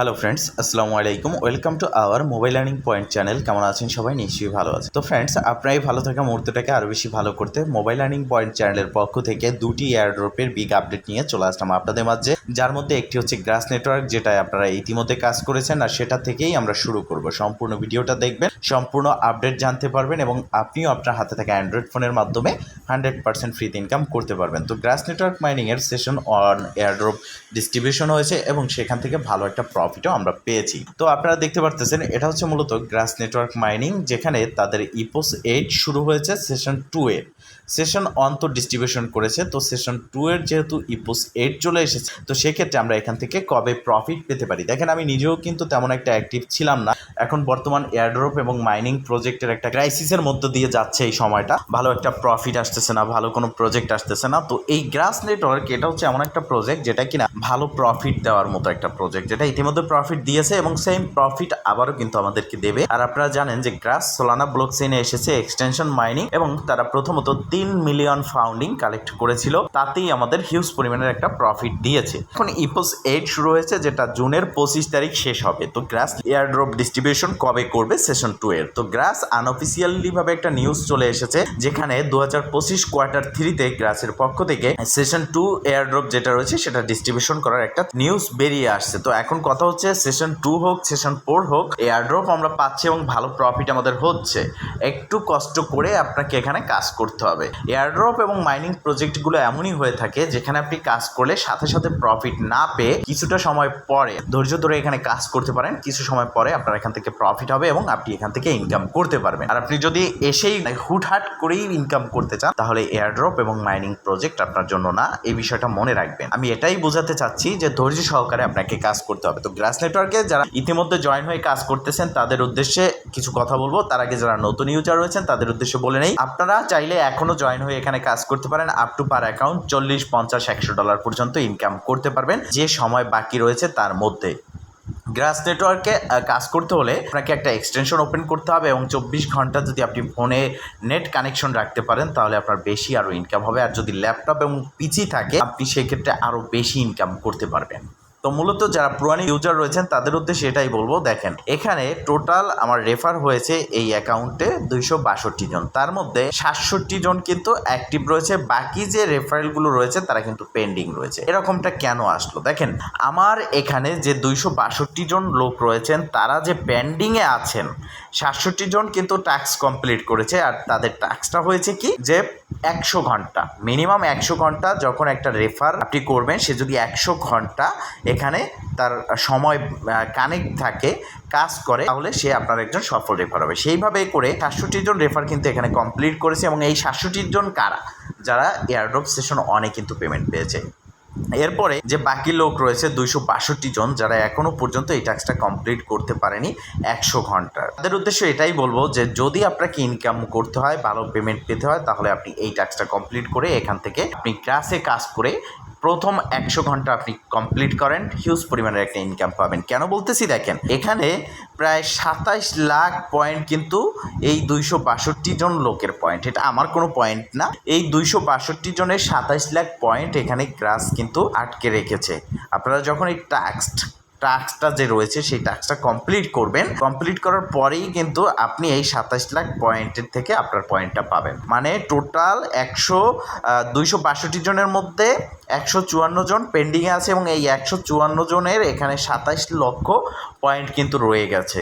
Hello friends আসসালামু আলাইকুম welcome to our mobile learning point channel কেমন আছেন সবাই? নিশ্চয়ই ভালো আছে তো ফ্রেন্ডস আপনার এই ভালো থাকা মুহূর্তটাকে আরও বেশি ভালো করতে মোবাইল লার্নিং পয়েন্ট চ্যানেলের পক্ষ থেকে দুটি এয়ারড্রপের বিগ আপডেট নিয়ে চলে আসলাম আপনাদের মাঝে। যার মধ্যে একটি হচ্ছে গ্রাস নেটওয়ার্ক যেটা আপনারা ইতিমধ্যে কাজ করেছেন আর সেটা থেকেই আমরা শুরু করব। সম্পূর্ণ ভিডিওটা দেখবেন, সম্পূর্ণ আপডেট জানতে পারবেন এবং আপনিও আপনার হাতে থাকা অ্যান্ড্রয়েড ফোনের মাধ্যমে হান্ড্রেড পার্সেন্ট ফ্রিতে ইনকাম করতে পারবেন। তো গ্রাস নেটওয়ার্ক মাইনিংয়ের সেশন অন এয়ারড্রপ ডিস্ট্রিবিউশন হয়েছে এবং সেখান থেকে ভালো একটা প্রফিটও আমরা পেয়েছি। তো আপনারা দেখতে পারতেছেন, এটা হচ্ছে মূলত গ্রাস নেটওয়ার্ক মাইনিং, যেখানে তাদের ইপোস এইট শুরু হয়েছে সেশন টু এর সেশন অন তো ডিস্ট্রিবিউশন করেছে, তো সেশন টু এর যেহেতু ইপোস এইট চলে এসেছে, তো সেক্ষেত্রে আমরা এখান থেকে কবে প্রফিট পেতে পারি? দেখেন, আমি নিজেও কিন্তু তেমন একটা অ্যাক্টিভ ছিলাম না। এখন বর্তমান এয়ারড্রপ এবং মাইনিং প্রজেক্টের একটা ক্রাইসিসের মধ্য দিয়ে যাচ্ছে এই সময়টা। ভালো একটা প্রফিট আসতেছে না, ভালো কোনো প্রজেক্ট আসতেছে না। তো এই গ্রাস নেটওয়ার্ক, এটা হচ্ছে এমন একটা প্রজেক্ট যেটা কিনা ভালো প্রফিট দেওয়ার মতো একটা প্রজেক্ট যেটা ইতিমধ্যে প্রফিট দিয়েছে এবং সেম প্রফিট আবারও কিন্তু আমাদেরকে দেবে। আর আপনারা জানেন যে গ্রাস সোলানা ব্লক চেইনে এসেছে এক্সটেনশন মাইনিং এবং তারা প্রথমত তিন মিলিয়ন ফাউন্ডিং কালেক্ট করেছিল। তাতেই আমাদের হিউজ পরিমাণের একটা প্রফিট দিয়েছে। এখন ইপোস এইট শুরু হয়েছে, যেটা জুনের পঁচিশ তারিখ শেষ হবে। তো গ্রাস এয়ারড্রপ ডিস্ট্রিবিউশন কবে করবে? সেশন টু এর। তো গ্রাস আনঅফিসিয়ালি ভাবে একটা নিউজ চলে এসেছে, যেখানে দু হাজার পঁচিশ কোয়ার্টার থ্রিতে গ্রাসের পক্ষ থেকে সেশন টু এয়ারড্রপ যেটা রয়েছে, সেটা ডিস্ট্রিবিউশন করার একটা নিউজ বেরিয়ে আসছে। তো এখন কথা হচ্ছে সেশন টু হোক সেশন ফোর হোক এয়ারড্রপ আমরা পাচ্ছি এবং ভালো প্রফিট আমাদের হচ্ছে। একটু কষ্ট করে আপনাকে এখানে কাজ করতে হবে। এয়ারড্রপ এবং মাইনিং প্রজেক্টগুলো এমনই হয়ে থাকে, যেখানে আপনি কাজ করলে সাথে সাথে প্রফিট না পেয়ে কিছুটা সময় পরে, ধৈর্য ধরে এখানে কাজ করতে পারেন। কিছু সময় পরে আপনার এখান থেকে প্রফিট হবে এবং আপনি এখান থেকে ইনকাম করতে পারবেন। আর আপনি যদি এসেই হুটহাট করেই ইনকাম করতে চান, তাহলে এয়ারড্রপ এবং মাইনিং প্রজেক্ট আপনার জন্য না, এই বিষয়টা মনে রাখবেন। আমি এটাই বোঝাতে চাচ্ছি যে ধৈর্য সহকারে আপনাকে কাজ করতে হবে। তো গ্রাস নেটওয়ার্কে যারা ইতিমধ্যে জয়েন হয়ে কাজ করতেছেন, তাদের উদ্দেশ্যে কিছু কথা বলব। তার আগে যারা নতুন ইউজার রয়েছেন, তাদের উদ্দেশ্যে বলে নেই। আপনারা চাইলে এখনও জয়েন হয়ে এখানে কাজ করতে পারেন। আপ টু পার অ্যাকাউন্ট চল্লিশ, পঞ্চাশ, একশো ডলার পর্যন্ত ইনকাম করতে পারবেন। যে সময় বাকি রয়েছে, তার মধ্যে। গ্রাস নেটওয়ার্কে কাজ করতে হলে আপনাকে একটা এক্সটেনশন ওপেন করতে হবে এবং চব্বিশ ঘণ্টা যদি আপনি ফোনে নেট কানেকশন রাখতে পারেন, তাহলে আপনার বেশি আরও ইনকাম হবে। আর যদি ল্যাপটপ এবং পিচি থাকে, আপনি সেক্ষেত্রে আরও বেশি ইনকাম করতে পারবেন। তো মূলত যারা পুরানি ইউজার রয়েছেন, তাদের উদ্দেশ্যে এটাই বলব, দেখেন, এখানে টোটাল আমার রেফার হয়েছে এই অ্যাকাউন্টে দুইশো বাষট্টি জন। তার মধ্যে সাতষট্টি জন কিন্তু অ্যাক্টিভ রয়েছে, বাকি যে রেফারেলগুলো রয়েছে, তারা কিন্তু পেন্ডিং রয়েছে। এরকমটা কেন আসলো? দেখেন, আমার এখানে যে দুইশো বাষট্টি জন লোক রয়েছেন, তারা যে পেন্ডিংয়ে আছেন, সাতষট্টি জন কিন্তু টাস্ক কমপ্লিট করেছে, আর তাদের টাস্কটা হয়েছে কি? যে একশো ঘণ্টা। মিনিমাম একশো ঘণ্টা যখন একটা রেফার আপনি করবেন, সে যদি একশো ঘণ্টা এখানে তার সময় কানেক্ট থাকে, কাজ করে, তাহলে সে আপনার একজন সফল রেফার হবে। সেইভাবে করে সাতষট্টি জন রেফার কিন্তু এখানে কমপ্লিট করেছে এবং এই সাতষট্টি জন কারা? যারা এয়ারড্রপ সেশন অনেক কিন্তু পেমেন্ট পেয়েছে। এরপরে যে বাকি লোক রয়েছে দুইশো বাষট্টি জন, যারা এখনও পর্যন্ত এই টাস্কটা কমপ্লিট করতে পারেনি একশো ঘণ্টার। তাদের উদ্দেশ্য এটাই বলব যে, যদি আপনাকে ইনকাম করতে হয়, ভালো পেমেন্ট পেতে হয়, তাহলে আপনি এই টাস্কটা কমপ্লিট করে এখান থেকে আপনি ক্লাসে কাজ করে প্রথম একশো ঘণ্টা আপনি কমপ্লিট করেন হিউজ পরিমাণের একটা ইনকাম পাবেন। কেন বলতেছি দেখেন, এখানে প্রায় সাতাইশ লাখ পয়েন্ট কিন্তু এই দুইশো বাষট্টি জন লোকের পয়েন্ট এটা আমার কোনো পয়েন্ট না। এই দুইশো বাষট্টি জনের সাতাইশ লাখ পয়েন্ট এখানে গ্রাস কিন্তু আটকে রেখেছে। আপনারা যখন এই টাস্ক টাস্কটা যে রয়েছে, সেই টাস্কটা কমপ্লিট করবেন। কমপ্লিট করার পরেই কিন্তু আপনি এই সাতাশ লাখ পয়েন্টের থেকে আপনার পয়েন্টটা পাবেন। মানে টোটাল একশো দুইশো বাষট্টি জনের মধ্যে একশো চুয়ান্ন জন পেন্ডিংয়ে আছে এবং এই একশো চুয়ান্ন জনের এখানে সাতাশ লক্ষ পয়েন্ট কিন্তু রয়ে গেছে।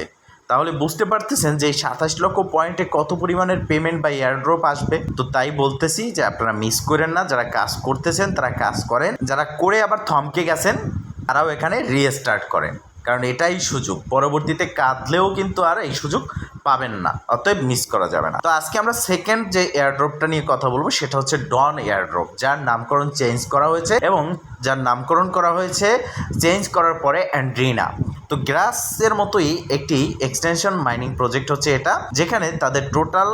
তাহলে বুঝতে পারতেছেন যে এই সাতাশ লক্ষ পয়েন্টে কত পরিমাণের পেমেন্ট বা এয়ারড্রপ আসবে? তো তাই বলতেছি যে আপনারা মিস করেন না, যারা কাজ করতেছেন তারা কাজ করেন, যারা করে আবার থমকে গেছেন, তারাও এখানে রিস্টার্ট করেন। কারণ এটাই সুযোগ, পরবর্তীতে কাঁদলেও কিন্তু আর এই সুযোগ পাবেন না, অতএব মিস করা যাবে না। তো আজকে আমরা সেকেন্ড যে এয়ারড্রপটা নিয়ে কথা বলব, সেটা হচ্ছে ডন এয়ারড্রপ যার নামকরণ চেঞ্জ করা হয়েছে এবং যার নামকরণ করা হয়েছে চেঞ্জ করার পরে অ্যান্ড্রিনা তো গ্রাসের মতোই একটি এক্সটেনশন মাইনিং প্রজেক্ট হচ্ছে এটা, যেখানে তাদের টোটাল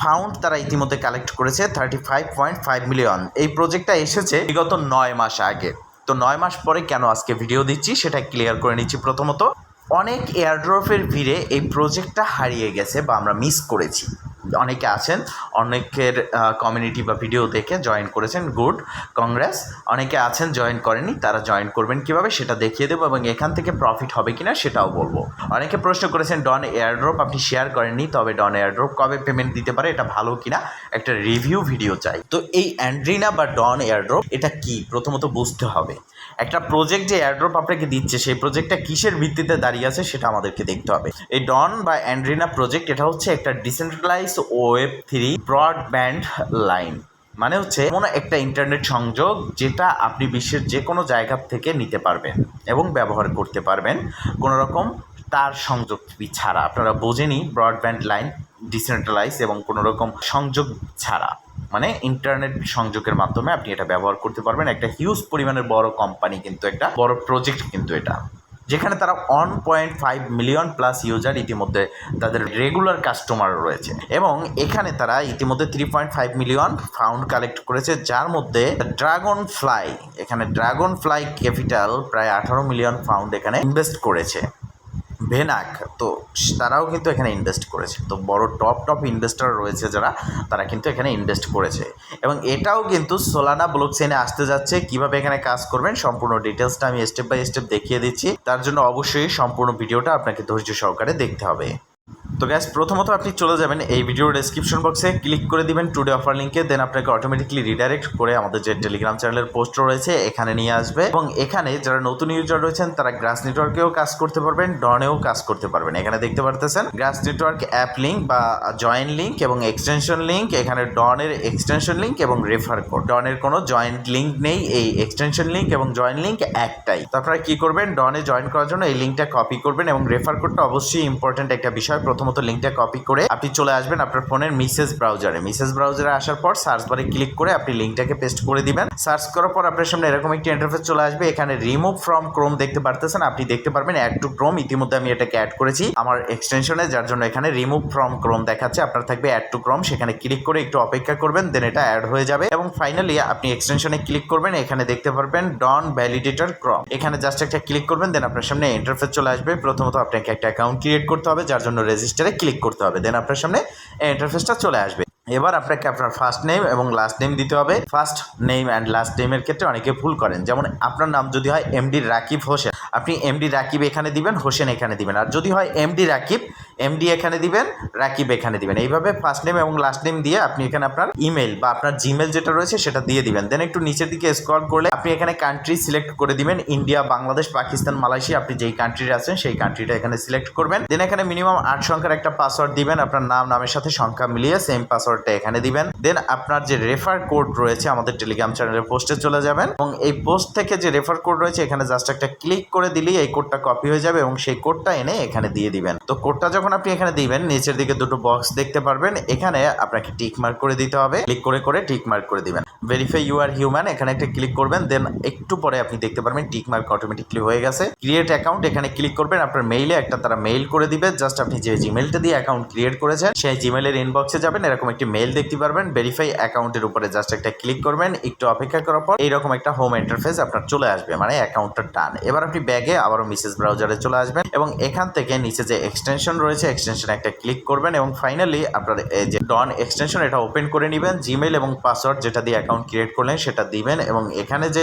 ফাউন্ড তারা ইতিমধ্যে কালেক্ট করেছে thirty five point five million এই প্রজেক্টটা এসেছে বিগত নয় মাস আগে। তো নয় মাস পরে কেন আজকে ভিডিও দিচ্ছি সেটা ক্লিয়ার করে নিচ্ছি প্রথমত। অনেক এয়ারড্রপের ভিড়ে এই প্রজেক্টটা হারিয়ে গেছে বা আমরা মিস করেছি। অনেকে আছেন, অনেকের কমিউনিটি বা ভিডিও দেখে জয়েন করেছেন গুড কংগ্রেস অনেকে আছেন জয়েন করেনি, তারা জয়েন করবেন কীভাবে সেটা দেখিয়ে দেবো এবং এখান থেকে প্রফিট হবে কিনা সেটাও বলব। অনেকে প্রশ্ন করেছেন ডন এয়ারড্রপ আপনি শেয়ার করেননি, তবে ডন এয়ারড্রপ কবে পেমেন্ট দিতে পারে, এটা ভালো কিনা? একটা রিভিউ ভিডিও চাই। তো এই অ্যান্ড্রিনা বা ডন এয়ারড্রপ এটা কি? প্রথমত বুঝতে হবে। একটা প্রজেক্ট যে এয়ারড্রপ আপনাকে দিচ্ছে, সেই প্রজেক্টটা কিসের ভিত্তিতে দাঁড়িয়ে আছে সেটা আমাদেরকে দেখতে হবে। এই ডন বা অ্যান্ড্রিনা প্রজেক্ট এটা হচ্ছে একটা decentralize web three broadband line মানে হচ্ছে কোনো একটা ইন্টারনেট সংযোগ যেটা আপনি বিশ্বের যে কোনো জায়গা থেকে নিতে পারবেন এবং ব্যবহার করতে পারবেন। কোনো রকম তার সংযোগ ছাড়া। আপনারা বোঝেনি ব্রডব্যান্ড লাইন ডিসেন্ট্রালাইজ এবং কোনো রকম সংযোগ ছাড়া। মানে ইন্টারনেট সংযোগের মাধ্যমে আপনি এটা ব্যবহার করতে পারবেন। একটা হিউজ পরিমাণের বড় কোম্পানি কিন্তু একটা, বড় প্রজেক্ট কিন্তু এটা। যেখানে তারা one point five million plus user ইতিমধ্যে তাদের রেগুলার কাস্টমার রয়েছে। এবং এখানে তারা ইতিমধ্যে three point five million found collect করেছে, যার মধ্যে ড্রাগন ফ্লাই এখানে ড্রাগন ফ্লাই ক্যাপিটাল প্রায় আঠারো মিলিয়ন ফাউন্ড এখানে ইনভেস্ট করেছে। ভেনাক, তো তারাও কিন্তু এখানে ইনভেস্ট করেছে। তো বড় টপ টপ ইনভেস্টর রয়েছে যারা, তারা কিন্তু এখানে ইনভেস্ট করেছে। এবং এটাও কিন্তু সোলানা ব্লক চেনে আসতে যাচ্ছে, কীভাবে এখানে কাজ করবেন, সম্পূর্ণ ডিটেলসটা আমি স্টেপ বাই স্টেপ দেখিয়ে দিচ্ছি। তার জন্য অবশ্যই সম্পূর্ণ ভিডিওটা আপনাকে ধৈর্য সহকারে দেখতে হবে। তো গ্যাস প্রথমত আপনি চলে যাবেন এই ভিডিওর ডেসক্রিপশন বক্সে ক্লিক করে দিবেন টুডে অফার লিঙ্কে দেন আপনাকে অটোমেটিকলি রিডাইরেক্ট করে আমাদের যে টেলিগ্রাম চ্যানেলের পোস্ট রয়েছে, এখানে নিয়ে আসবে। এবং এখানে যারা নতুন ইউজার রয়েছেন, তারা গ্রাস নেটওয়ার্কেও কাজ করতে পারবেন ডনেও কাজ করতে পারবেন। এখানে দেখতে পারতেছেন গ্রাস নেটওয়ার্ক অ্যাপ লিঙ্ক বা জয়েন লিঙ্ক এবং এক্সটেনশন লিঙ্ক এখানে ডনের এক্সটেনশন লিঙ্ক এবং রেফার কোড ডনের কোনো জয়েন্ট লিঙ্ক নেই, এই এক্সটেনশন লিঙ্ক এবং জয়েন লিঙ্ক একটাই। তো আপনারা কী করবেন? ডনে জয়েন করার জন্য এই লিঙ্কটা কপি করবেন এবং রেফার কোডটা অবশ্যই ইম্পর্টেন্ট একটা বিষয় প্রথমত লিঙ্কটা কপি করে আপনি চলে আসবেন আপনার ফোনের মিসেস ব্রাউজারে মিসেস ব্রাউজারে আসার পর সার্চ বারে ক্লিক করে আপনি লিঙ্কটাকে পেস্ট করে দিবেন। সার্চ করার পর আপনার সামনে এরকম একটি ইন্টারফেস চলে আসবে। এখানে রিমুভ ফ্রম ক্রোম দেখতে পারতেছেন। আপনি দেখতে পারবেন অ্যাড টু ক্রোম ইতিমধ্যে আমি এটাকে অ্যাড করেছি। আমার এক্সটেনশনে যার জন্য এখানে রিমুভ ফ্রম ক্রোম দেখাচ্ছে, আপনার থাকবে অ্যাড টু ক্রোম সেখানে ক্লিক করে একটু অপেক্ষা করবেন দেন এটা অ্যাড হয়ে যাবে। এবং ফাইনালি আপনি এক্সটেনশনে ক্লিক করবেন। এখানে দেখতে পারবেন ডন ভ্যালিডেটর ক্রম এখানে জাস্ট একটা ক্লিক করবেন দেন আপনার সামনে ইন্টারফেস চলে আসবে। প্রথমত আপনাকে একটা অ্যাকাউন্ট ক্রিয়েট করতে হবে, যার জন্য রেজিস্টারে ক্লিক করতে হবে। দেন আপনার সামনে ইন্টারফেসটা চলে আসবে। এবার আপনাকে আপনার ফার্স্ট নেম এবং লাস্ট নেম দিতে হবে। ফার্স্ট নেম অ্যান্ড লাস্ট নেমের ক্ষেত্রে অনেকে ভুল করেন। যেমন আপনার নাম যদি হয় এমডি রাকিব হোসেন। আপনি এমডি রাকিব এখানে দিবেন, হোসেন এখানে দিবেন। আর যদি হয় এমডি রাকিব এমডি এখানে দিবেন, রাকিব এখানে দিবেন। এইভাবে ফার্স্ট নেম এবং লাস্ট নেম দিয়ে আপনি এখানে আপনার ইমেল বা আপনার জিমেল যেটা রয়েছে সেটা দিয়ে দিবেন। দেন একটু নিচের দিকে স্ক্রল করলে আপনি এখানে কান্ট্রি সিলেক্ট করে দিবেন। ইন্ডিয়া, বাংলাদেশ, পাকিস্তান, মালয়েশিয়া, আপনি যেই কান্ট্রিতে আছেন সেই কান্ট্রিটা এখানে সিলেক্ট করবেন। দেন এখানে মিনিমাম আট সংখ্যার একটা পাসওয়ার্ড দিবেন। আপনার নাম, নামের সাথে সংখ্যা মিলিয়ে সেম পাসওয়ার্ডটা এখানে দিবেন। দেন আপনার যে রেফার কোড রয়েছে আমাদের টেলিগ্রাম চ্যানেলের পোস্টে চলে যাবেন এবং এই পোস্ট থেকে যে রেফার কোড রয়েছে এখানে জাস্ট একটা ক্লিক করে দিলেই এই কোডটা কপি হয়ে যাবে এবং সেই কোডটা এনে এখানে দিয়ে দিবেন। তো কোডটা যখন আপনি এখানে দিবেন, নিচের দিকে দুটো বক্স দেখতে পারবেন। এখানে আপনাকে টিক মার্ক করে দিতে হবে। ক্লিক করে করে টিক মার্ক করে দিবেন। ভেরিফাই ইউ আর হিউম্যান এখানে একটা ক্লিক করবেন দেন একটু পরে আপনি দেখতে পারবেন টিক মার্ক অটোমেটিকলি হয়ে গেছে। ক্রিয়েট অ্যাকাউন্ট এখানে ক্লিক করবেন, আপনার মেইলে একটা তারা মেইল করে দিবে। জাস্ট আপনি যে জিমেলটা দিয়ে অ্যাকাউন্ট ক্রিয়েট করেছেন, সেই জিমেলের ইনবক্সে যাবেন, এরকম একটি মেইল দেখতে পারবেন। ভেরিফাই অ্যাকাউন্টের উপরে জাস্ট একটা ক্লিক করবেন, একটু অপেক্ষা করার পর এইরকম একটা হোম ইন্টারফেস আপনার চলে আসবে মানে অ্যাকাউন্টটা টান এবার আপনি ব্যাগে আবারও মিসেস ব্রাউজারে চলে আসবেন এবং এখান থেকে নিচে যে এক্সটেনশন রয়েছে এক্সটেনশনে একটা ক্লিক করবেন এবং ফাইনালি আপনার এই যে ডন এক্সটেনশন এটা ওপেন করে নেবেন জিমেল এবং পাসওয়ার্ড যেটা দিয়ে অ্যাকাউন্ট ক্রিয়েট করলেন সেটা দিবেন এবং এখানে যে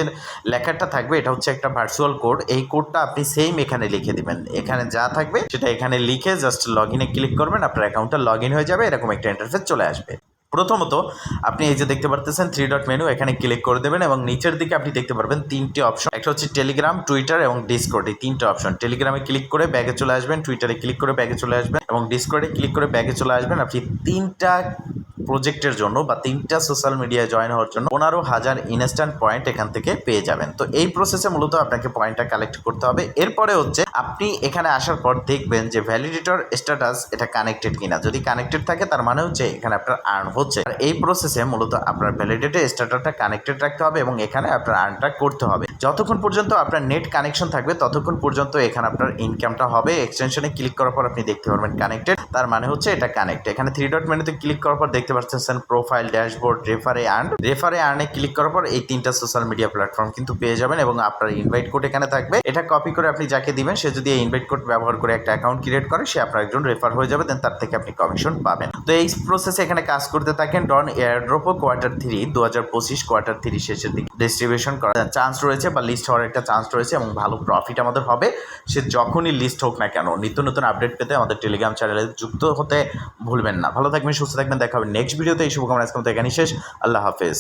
লেখাটা থাকবে, এটা হচ্ছে একটা ভার্চুয়াল কোড এই কোডটা আপনি সেম এখানে লিখে দিবেন। এখানে যা থাকবে সেটা এখানে লিখে জাস্ট লগ ইনে ক্লিক করবেন, আপনার অ্যাকাউন্টটা লগ ইন হয়ে যাবে, এরকম একটা ইন্টারফেস চলে আসবে। প্রথমত আপনি এই যে দেখতে পারতেছেন থ্রি ডট মেনু এখানে ক্লিক করে দেবেন এবং নিচের দিকে আপনি দেখতে পারবেন তিনটি অপশন একটা হচ্ছে টেলিগ্রাম টুইটার এবং ডিসকোড এই তিনটে অপশন টেলিগ্রামে ক্লিক করে ব্যাগে চলে আসবেন টুইটারে ক্লিক করে ব্যাগে চলে আসবেন এবং ডিসকোডে ক্লিক করে ব্যাগে চলে আসবেন। আপনি তিনটা প্রজেক্টের জন্য বা তিনটা সোশ্যাল মিডিয়ায় জয়েন হওয়ার জন্য পনেরো হাজার ইনস্ট্যান্ট পয়েন্ট এখান থেকে পেয়ে যাবেন। তো এই প্রসেসে মূলত আপনাকে পয়েন্টটা কালেক্ট করতে হবে। এরপরে হচ্ছে আপনি এখানে আসার পর দেখবেন যে ভ্যালিডেটর স্ট্যাটাস এটা কানেক্টেড কিনা। যদি কানেক্টেড থাকে তার মানে হচ্ছে এখানে আপনার আর্ন হচ্ছে। আর এই প্রসেসে মূলত আপনার ভ্যালিডেটর স্ট্যাটাসটা কানেক্টেড রাখতে হবে এবং এখানে আপনার আর্নটা করতে হবে। যতক্ষণ পর্যন্ত আপনার নেট কানেকশন থাকবে, ততক্ষণ পর্যন্ত এখানে আপনার ইনকামটা হবে। এক্সটেনশনে ক্লিক করার পর আপনি দেখতে পারবেন কানেক্টেড তার মানে হচ্ছে এটা কানেক্ট এখানে থ্রি ডট মেনুতে ক্লিক করার পর দেখতে পাচ্ছেন profile dashboard refer and earn রেফারে আর্নে ক্লিক করার পর এই তিনটা সোশ্যাল মিডিয়া প্ল্যাটফর্ম কিন্তু পেয়ে যাবেন এবং আপনার ইনভাইট কোড এখানে থাকবে। এটা কপি করে আপনি যাকে দিবেন, সে যদি এই ইনভাইট কোড ব্যবহার করে একটা অ্যাকাউন্ট ক্রিয়েট করে, সে আপনার একজন রেফার হয়ে যাবে দেন তার থেকে আপনি কমিশন পাবেন। তো এই প্রসেসে এখানে কাজ করতে থাকেন ডন এয়ারড্রপও কোয়ার্টার থ্রি দু হাজার পঁচিশ কোয়ার্টার থ্রি শেষের দিকে। ডিস্ট্রিবিউশন করার চান্স রয়েছে বা লিস্ট হওয়ার একটা চান্স রয়েছে এবং ভালো প্রফিট আমাদের হবে। সে যখনই লিস্ট হোক না কেন, নিত্য নতুন আপডেট পেতে আমাদের টেলিগ্রাম চ্যানেলে যুক্ত হতে ভুলবেন না। ভালো থাকবেন, সুস্থ থাকবেন, দেখা হবে নেক্সট ভিডিওতে এই শুভকামনা আজকে এখানেই শেষ। আল্লাহ হাফেজ।